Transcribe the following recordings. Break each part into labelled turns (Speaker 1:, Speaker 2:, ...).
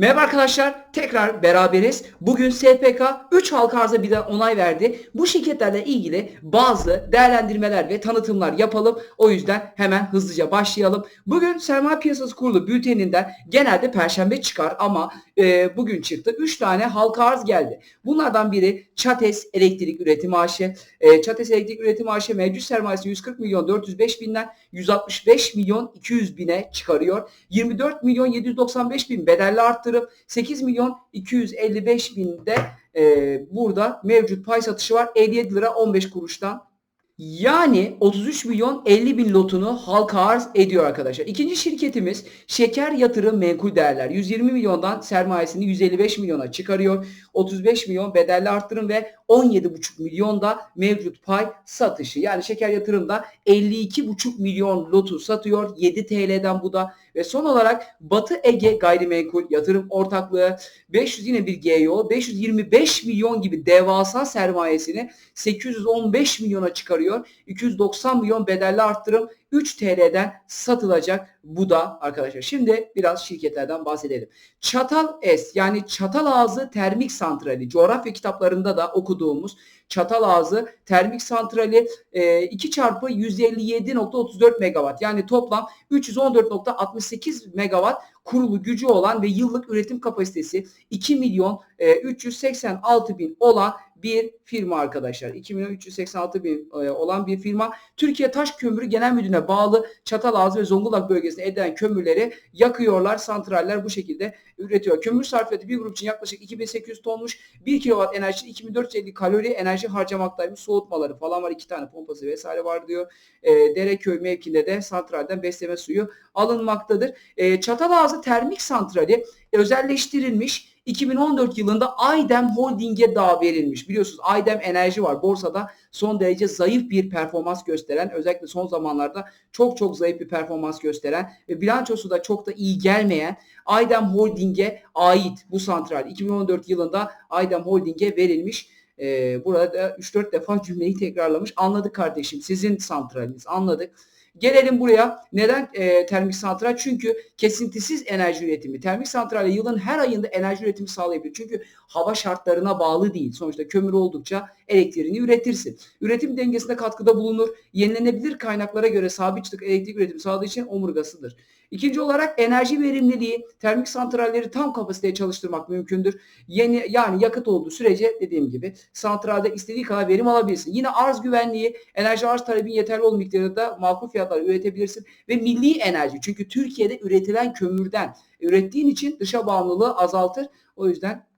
Speaker 1: Merhaba arkadaşlar, tekrar beraberiz. Bugün SPK 3 halka arza bir de onay verdi. Bu şirketlerle ilgili bazı değerlendirmeler ve tanıtımlar yapalım. O yüzden hemen hızlıca başlayalım. Bugün Sermaye Piyasası Kurulu bülteninden genelde perşembe çıkar ama e, bugün çıktı. 3 tane halka arz geldi. Bunlardan biri Çates Elektrik Üretim AŞ. E, Çates Elektrik Üretim AŞ mevcut sermayesi 140 milyon 405 binden 165 milyon 200 bine çıkarıyor. 24 milyon 795 bin bedelli arttırıp 8 milyon 255 binde e, burada mevcut pay satışı var. 57 lira 15 kuruştan. Yani 33 milyon 50 bin lotunu halka arz ediyor arkadaşlar. İkinci şirketimiz Şeker Yatırım Menkul Değerler. 120 milyondan sermayesini 155 milyona çıkarıyor. 35 milyon bedelli arttırım ve 17,5 milyon da mevcut pay satışı. Yani şeker yatırımda 52,5 milyon lotu satıyor. 7 TL'den bu da. Ve son olarak Batı Ege Gayrimenkul Yatırım Ortaklığı 500 yine bir GYO 525 milyon gibi devasa sermayesini 815 milyona çıkarıyor. 290 milyon bedelli arttırım 3 TL'den satılacak bu da arkadaşlar. Şimdi biraz şirketlerden bahsedelim. Çatal S yani Çatal Ağzı Termik Santrali. Coğrafya kitaplarında da okuduğumuz Çatal Ağzı Termik Santrali e, 2 çarpı 157.34 megawatt. Yani toplam 314.68 megawatt kurulu gücü olan ve yıllık üretim kapasitesi 2 milyon e, 386 bin olan bir firma arkadaşlar. 2 milyon 386 bin e, olan bir firma. Türkiye Taş Kömürü Genel Müdürlüğü'ne bağlı Çatalazı ve Zonguldak bölgesinde edilen kömürleri yakıyorlar. Santraller bu şekilde üretiyor. Kömür sarfiyatı bir grup için yaklaşık 2800 tonmuş. 1 kilowatt enerji 2450 kalori enerji harcamaktaymış. Soğutmaları falan var. iki tane pompası vesaire var diyor. E, Dereköy mevkinde de santralden besleme suyu alınmaktadır. E, Çatalazı Termik Santrali özelleştirilmiş 2014 yılında Aydem Holding'e daha verilmiş. Biliyorsunuz Aydem Enerji var. Borsada son derece zayıf bir performans gösteren, özellikle son zamanlarda çok çok zayıf bir performans gösteren ve bilançosu da çok da iyi gelmeyen Aydem Holding'e ait bu santral 2014 yılında Aydem Holding'e verilmiş. Ee, burada 3-4 defa cümleyi tekrarlamış. Anladık kardeşim sizin santraliniz anladık. Gelelim buraya. Neden e, termik santral? Çünkü kesintisiz enerji üretimi. Termik santralle yılın her ayında enerji üretimi sağlayabilir. Çünkü hava şartlarına bağlı değil. Sonuçta kömür oldukça elektriğini üretirsin. Üretim dengesinde katkıda bulunur. Yenilenebilir kaynaklara göre sabit elektrik üretimi sağladığı için omurgasıdır. İkinci olarak enerji verimliliği, termik santralleri tam kapasiteye çalıştırmak mümkündür. Yeni yani yakıt olduğu sürece dediğim gibi santralde istediği kadar verim alabilirsin. Yine arz güvenliği, enerji arz talebin yeterli olduğu miktarda makul fiyatlar üretebilirsin ve milli enerji. Çünkü Türkiye'de üretilen kömürden ürettiğin için dışa bağımlılığı azaltır. O yüzden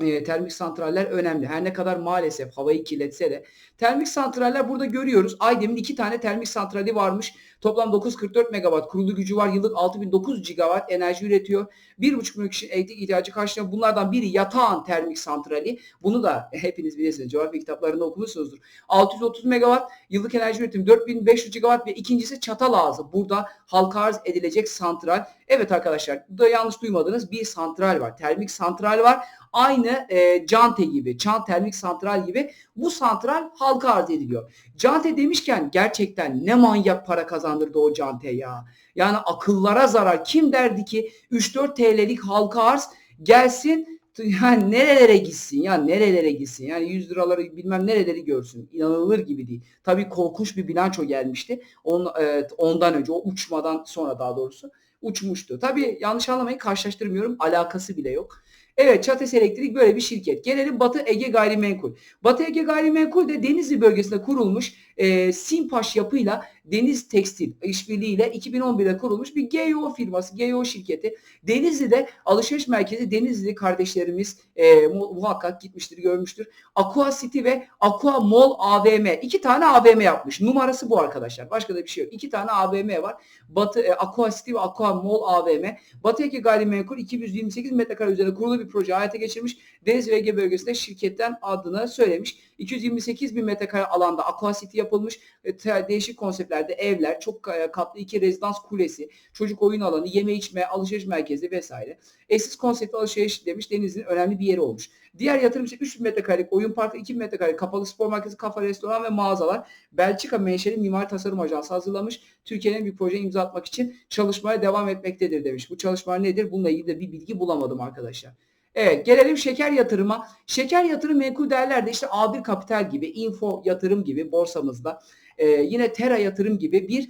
Speaker 1: e, termik santraller önemli. Her ne kadar maalesef havayı kirletse de. Termik santraller burada görüyoruz. Aydem'in iki tane termik santrali varmış. Toplam 944 megawatt kurulu gücü var. Yıllık 6009 gigawatt enerji üretiyor. 1,5 milyon kişinin elektrik ihtiyacı karşılıyor. Bunlardan biri yatağan termik santrali. Bunu da hepiniz bilirsiniz. Coğrafya kitaplarında okumuşsunuzdur. 630 megawatt yıllık enerji üretimi 4500 gigawatt ve ikincisi çatal ağzı. Burada halka arz edilecek santral. Evet arkadaşlar bu da yanlış duymadınız. Bir santral var. Termik santral var. Aynı e, Cante gibi, Çan Termik Santral gibi bu santral halka arz ediliyor. Cante demişken gerçekten ne manyak para kazandırdı o Cante ya. Yani akıllara zarar. Kim derdi ki 3-4 TL'lik halka arz gelsin yani nerelere gitsin ya nerelere gitsin yani 100 liraları bilmem nereleri görsün inanılır gibi değil. Tabii korkunç bir bilanço gelmişti On, e, ondan önce o uçmadan sonra daha doğrusu uçmuştu. Tabii yanlış anlamayın karşılaştırmıyorum alakası bile yok. Evet Çates Elektrik böyle bir şirket. Gelelim Batı Ege Gayrimenkul. Batı Ege Gayrimenkul de Denizli bölgesinde kurulmuş e, Simpaş yapıyla Deniz Tekstil işbirliğiyle 2011'de kurulmuş bir GEO firması, GEO şirketi. Denizli'de alışveriş merkezi Denizli kardeşlerimiz e, muhakkak gitmiştir, görmüştür. Aqua City ve Aqua Mall AVM. iki tane AVM yapmış. Numarası bu arkadaşlar. Başka da bir şey yok. İki tane AVM var. Batı e, Aqua City ve Aqua Mall AVM. Batı Ege Gayrimenkul 228 metrekare üzerinde kurulu bir proje hayata geçirmiş. Deniz ve Ege bölgesinde şirketten adını söylemiş. 228 bin metrekare alanda Aqua City yapılmış. E, değişik konseptlerde evler, çok e, katlı iki rezidans kulesi, çocuk oyun alanı, yeme içme, alışveriş merkezi vesaire. Eşsiz konseptli alışveriş demiş Denizli'nin önemli bir yeri olmuş. Diğer yatırım ise 3000 metrekarelik oyun parkı, 2000 metrekarelik kapalı spor merkezi, kafa, restoran ve mağazalar. Belçika menşeli mimari tasarım ajansı hazırlamış. Türkiye'nin bir proje imza atmak için çalışmaya devam etmektedir demiş. Bu çalışmalar nedir? Bununla ilgili de bir bilgi bulamadım arkadaşlar. Evet gelelim şeker yatırıma. Şeker yatırım menkul değerlerde işte A1 Kapital gibi, Info yatırım gibi borsamızda e, yine Tera yatırım gibi bir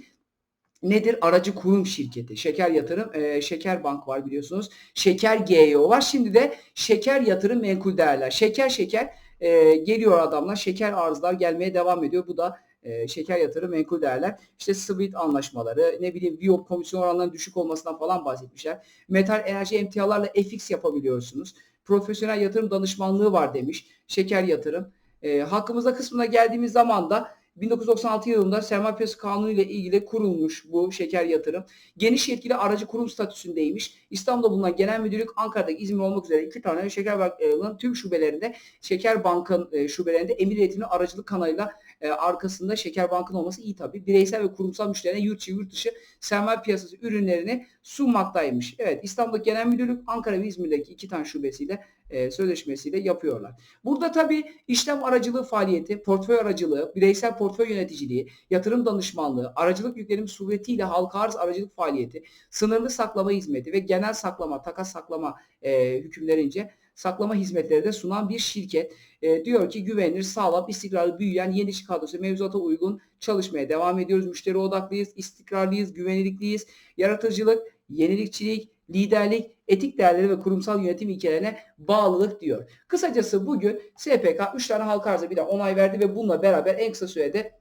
Speaker 1: nedir? Aracı kurum şirketi. Şeker yatırım, e, Şeker Bank var biliyorsunuz. Şeker GEO var. Şimdi de şeker yatırım menkul değerler. Şeker şeker e, geliyor adamlar. Şeker arzlar gelmeye devam ediyor. Bu da e, şeker yatırım menkul değerler. İşte SWIFT anlaşmaları, ne bileyim Viyop komisyon oranlarının düşük olmasından falan bahsetmişler. Metal enerji emtialarla FX yapabiliyorsunuz. Profesyonel yatırım danışmanlığı var demiş. Şeker yatırım. E, hakkımızda kısmına geldiğimiz zaman da 1996 yılında sermaye piyasası kanunu ile ilgili kurulmuş bu şeker yatırım. Geniş yetkili aracı kurum statüsündeymiş. İstanbul'da bulunan genel müdürlük Ankara'daki İzmir olmak üzere iki tane şeker banklarının tüm şubelerinde Şeker Bank'ın e, şubelerinde emir heyetinin aracılık kanalıyla e, arkasında Şeker Bank'ın olması iyi tabii. Bireysel ve kurumsal müşterilerine yurt içi yurt dışı sermaye piyasası ürünlerini sunmaktaymış. Evet İstanbul'daki genel müdürlük Ankara ve İzmir'deki iki tane şubesiyle e, sözleşmesiyle yapıyorlar. Burada tabii işlem aracılığı faaliyeti, portföy aracılığı, bireysel portföy yöneticiliği, yatırım danışmanlığı, aracılık yüklerim suretiyle halka arz aracılık faaliyeti, sınırlı saklama hizmeti ve genel saklama, takas saklama e, hükümlerince saklama hizmetleri de sunan bir şirket. E, diyor ki güvenilir, sağlam, istikrarlı büyüyen yeni iş kadrosu mevzuata uygun çalışmaya devam ediyoruz. Müşteri odaklıyız, istikrarlıyız, güvenirlikliyiz. Yaratıcılık, yenilikçilik, liderlik, etik değerleri ve kurumsal yönetim ilkelerine bağlılık diyor. Kısacası bugün SPK 3 tane halka arza bir onay verdi ve bununla beraber en kısa sürede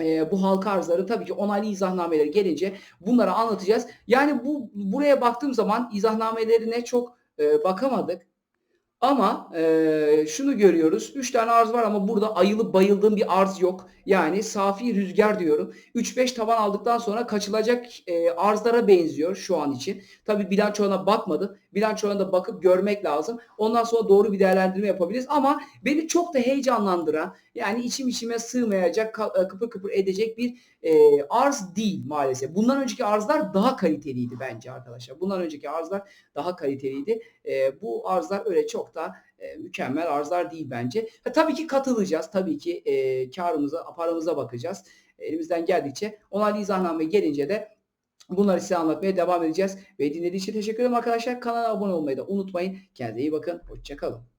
Speaker 1: e, bu halka arzları tabii ki onaylı izahnameleri gelince bunları anlatacağız. Yani bu buraya baktığım zaman izahnamelerine çok e, bakamadık. Ama e, şunu görüyoruz. 3 tane arz var ama burada ayılıp bayıldığım bir arz yok. Yani safi rüzgar diyorum. 3-5 taban aldıktan sonra kaçılacak e, arzlara benziyor şu an için. Tabi bilançolarına bakmadım. Bilançolarına da bakıp görmek lazım. Ondan sonra doğru bir değerlendirme yapabiliriz. Ama beni çok da heyecanlandıran yani içim içime sığmayacak kıpır kıpır edecek bir e, arz değil maalesef. Bundan önceki arzlar daha kaliteliydi bence arkadaşlar. Bundan önceki arzlar daha kaliteliydi. E, bu arzlar öyle çok da e, mükemmel arzlar değil bence. Ha, tabii ki katılacağız. Tabii ki e, karımıza, paramıza bakacağız. Elimizden geldikçe onaylı izahname gelince de bunları size anlatmaya devam edeceğiz. Ve dinlediğiniz için teşekkür ederim arkadaşlar. Kanala abone olmayı da unutmayın. Kendinize iyi bakın. Hoşçakalın.